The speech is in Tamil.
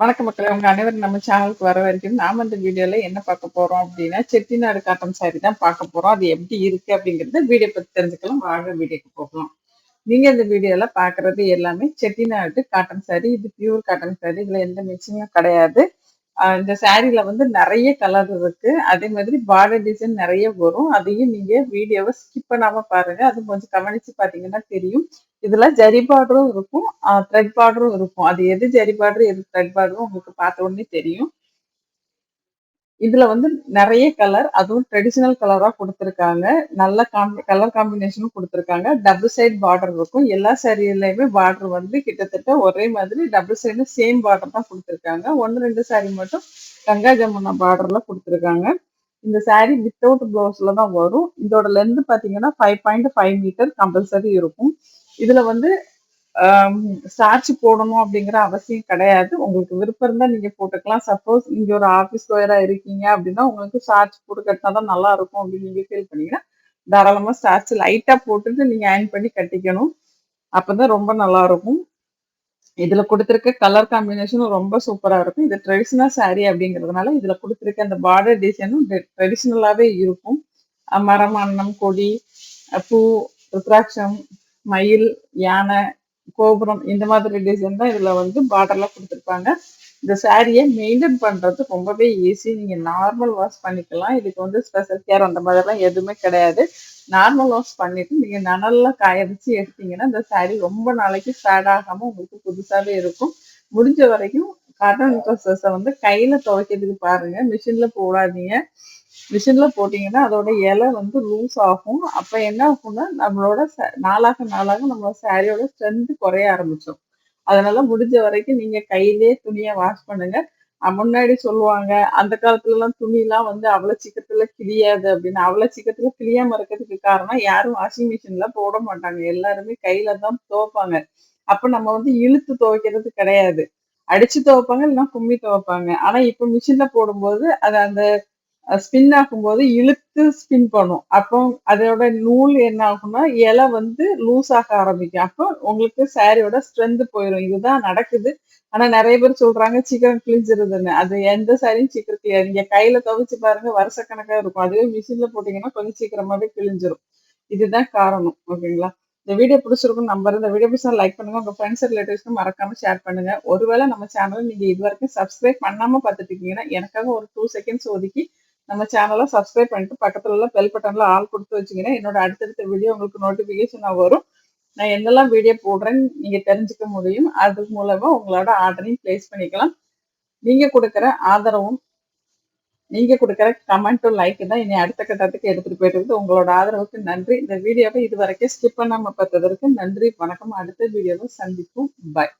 வணக்க மக்களே உங்க அனைவரும் நம்ம சேனலுக்கு வர வரைக்கும் நாம இந்த வீடியோல என்ன பார்க்க போறோம் அப்படின்னா செட்டிநாடு காட்டன் சாரி தான் பார்க்க போறோம். அது எப்படி இருக்கு அப்படிங்கறத வீடியோ பத்தி தெரிஞ்சுக்கலாம். வாங்க வீடியோக்கு போகலாம். நீங்க இந்த வீடியோல பாக்குறது எல்லாமே செட்டிநாடு காட்டன் சாரி இது பியூர் காட்டன் சாரி இதுல எந்த மிக்சிங்கும் கிடையாது. இந்த சாரீல வந்து நிறைய கலர் இருக்கு. அதே மாதிரி பார்டர் டிசைன் நிறைய வரும். அதையும் நீங்க வீடியோவை ஸ்கிப் பண்ணாம பாருங்க. அது கொஞ்சம் கவனிச்சு பாத்தீங்கன்னா தெரியும். இதுல ஜரி பார்டரும் இருக்கும். த்ரெட் பார்டரும் இருக்கும். அது எது ஜரி பார்டர் எது த்ரெட் பார்டரும் உங்களுக்கு பார்த்த உடனே தெரியும். இதுல வந்து நிறைய கலர் அதுவும் ட்ரெடிஷனல் கலரா கொடுத்துருக்காங்க. நல்ல காம்பி கலர் காம்பினேஷனும் கொடுத்துருக்காங்க. டபுள் சைட் பார்டர் இருக்கும். எல்லா சாரியிலையுமே பார்டர் வந்து கிட்டத்தட்ட ஒரே மாதிரி டபுள் சைடு சேம் பார்டர் தான் கொடுத்துருக்காங்க. ஒன்று ரெண்டு சாரி மட்டும் கங்கா ஜமுனா பார்டர்ல கொடுத்துருக்காங்க. இந்த சாரி வித்தவுட் ப்ளவுஸ்ல தான் வரும். இதோட லென்த் பாத்தீங்கன்னா five point five metre compulsory இருக்கும். இதுல வந்து ஸ்டார்ச் போடணும் அப்படிங்கிற அவசியம் கிடையாது. உங்களுக்கு விருப்பம் இருந்தா நீங்க போட்டுக்கலாம். சப்போஸ் நீங்கள் ஒரு ஆஃபீஸ் ஒயரா இருக்கீங்க அப்படின்னா உங்களுக்கு ஸ்டார்ச் போட்டு கட்டினா தான் நல்லா இருக்கும் அப்படின்னு நீங்கள் ஃபீல் பண்ணீங்கன்னா தாராளமாக ஸ்டார்ச் லைட்டாக போட்டுட்டு நீங்க அயன் பண்ணி கட்டிக்கணும். அப்போ தான் ரொம்ப நல்லா இருக்கும். இதுல கொடுத்துருக்க கலர் காம்பினேஷனும் ரொம்ப சூப்பராக இருக்கும். இது ட்ரெடிஷ்னல் சாரீ அப்படிங்கிறதுனால இதுல கொடுத்துருக்க அந்த பார்டர் டிசைனும் ட்ரெடிஷ்னலாகவே இருக்கும். மரம் அன்னம் கொடி பூ ருத்ராட்சம் மயில் யானை கோபுரம் இந்த மாதிரி டிசைன் தான் இதுல வந்து பார்டர்ல கொடுத்துருப்பாங்க இந்த சாரியை மெயின்டைன் பண்றது ரொம்பவே ஈஸி நீங்க நார்மல் வாஷ் பண்ணிக்கலாம். இதுக்கு வந்து ஸ்பெஷல் கேர் அந்த மாதிரிலாம் எதுவுமே கிடையாது. நார்மல் வாஷ் பண்ணிட்டு நீங்க நனல்ல காய வச்சு எடுத்தீங்கன்னா இந்த சாரி ரொம்ப நாளைக்கு ஃபேட் ஆகாம உங்களுக்கு புதுசாவே இருக்கும். முடிஞ்ச வரைக்கும் காட்டன் ட்ரெஸ்ஸஸை வந்து கையில துவைக்கிறதுக்கு பாருங்க. மிஷின்ல போடாதீங்க. மிஷினில் போட்டிங்கன்னா அதோட இலை வந்து லூஸ் ஆகும். அப்போ என்ன ஆகும்னா நம்மளோட நாளாக நாளாக நம்ம சாரியோட ஸ்ட்ரென்த் குறைய ஆரம்பிச்சோம் அதனால முடிஞ்ச வரைக்கும் நீங்கள் கையிலே துணியை வாஷ் பண்ணுங்க. முன்னாடி சொல்லுவாங்க அந்த காலத்துலலாம் துணிலாம் வந்து அவ்வளோ சீக்கிரத்தில் கிளியாது அப்படின்னு. அவ்வளோ சீக்கிரத்தில் கிழியாமல் இருக்கிறதுக்கு காரணம் யாரும் வாஷிங் மிஷின்ல போட மாட்டாங்க. எல்லாருமே கையில தான் துவைப்பாங்க. அப்போ நம்ம வந்து இழுத்து துவைக்கிறது கிடையாது. அடிச்சு துவைப்பாங்க இல்லைன்னா கும்மி துவைப்பாங்க. ஆனால் இப்போ மிஷினில் போடும்போது அது அந்த ஸ்பின் ஆகும்போது இழுத்து ஸ்பின் பண்ணும். அப்போ அதோட நூல் என்ன ஆகும்னா இலை வந்து லூஸ் ஆக ஆரம்பிக்கும். அப்போ உங்களுக்கு சாரியோட ஸ்ட்ரென்த் போயிடும் இதுதான் நடக்குது. ஆனா நிறைய பேர் சொல்றாங்க சீக்கிரம் கிழிஞ்சிருதுன்னு. அது எந்த சாரியும் சீக்கிரம் கிளியாது நீங்க கையில துவைச்சு பாருங்க வருஷக்கணக்கா இருக்கும். அதுவே மிஷின்ல போட்டீங்கன்னா கொஞ்சம் சீக்கிரமாவே கிழிஞ்சிரும். இதுதான் காரணம். ஓகேங்களா? இந்த வீடியோ பிடிச்சிருக்கும் நம்பர் இந்த வீடியோ பிடிச்சா லைக் பண்ணுங்க. உங்க ஃப்ரெண்ட்ஸ் ரிலேட்டிவ்ஸ்க்கு மறக்காம ஷேர் பண்ணுங்க. ஒருவேளை நம்ம சேனல் நீங்க இது வரைக்கும் சப்ஸ்கிரைப் பண்ணாம பார்த்துட்டு இருக்கீங்கன்னா எனக்காக ஒரு டூ செகண்ட்ஸ் ஒதுக்கி நம்ம சேனலை சப்ஸ்கிரைப் பண்ணிட்டு பக்கத்துல உள்ள பெல் பட்டன்ல ஆள் கொடுத்து வச்சிங்கன்னா என்னோட அடுத்தடுத்த வீடியோ உங்களுக்கு நோட்டிபிகேஷனாக வரும். நான் என்னெல்லாம் வீடியோ போடுறேன்னு நீங்க தெரிஞ்சுக்க முடியும். அது மூலமா உங்களோட ஆர்டரையும் பிளேஸ் பண்ணிக்கலாம். நீங்க கொடுக்குற ஆதரவும் நீங்க கொடுக்குற கமெண்ட்டும் லைக் தான் இனி அடுத்த கட்டத்துக்கு எடுத்துட்டு போயிட்டு உங்களோட ஆதரவுக்கு நன்றி. இந்த வீடியோவை இது வரைக்கும் ஸ்கிப் பண்ணாம பார்த்ததற்கு நன்றி. வணக்கம். அடுத்த வீடியோவை சந்திப்போம். பாய்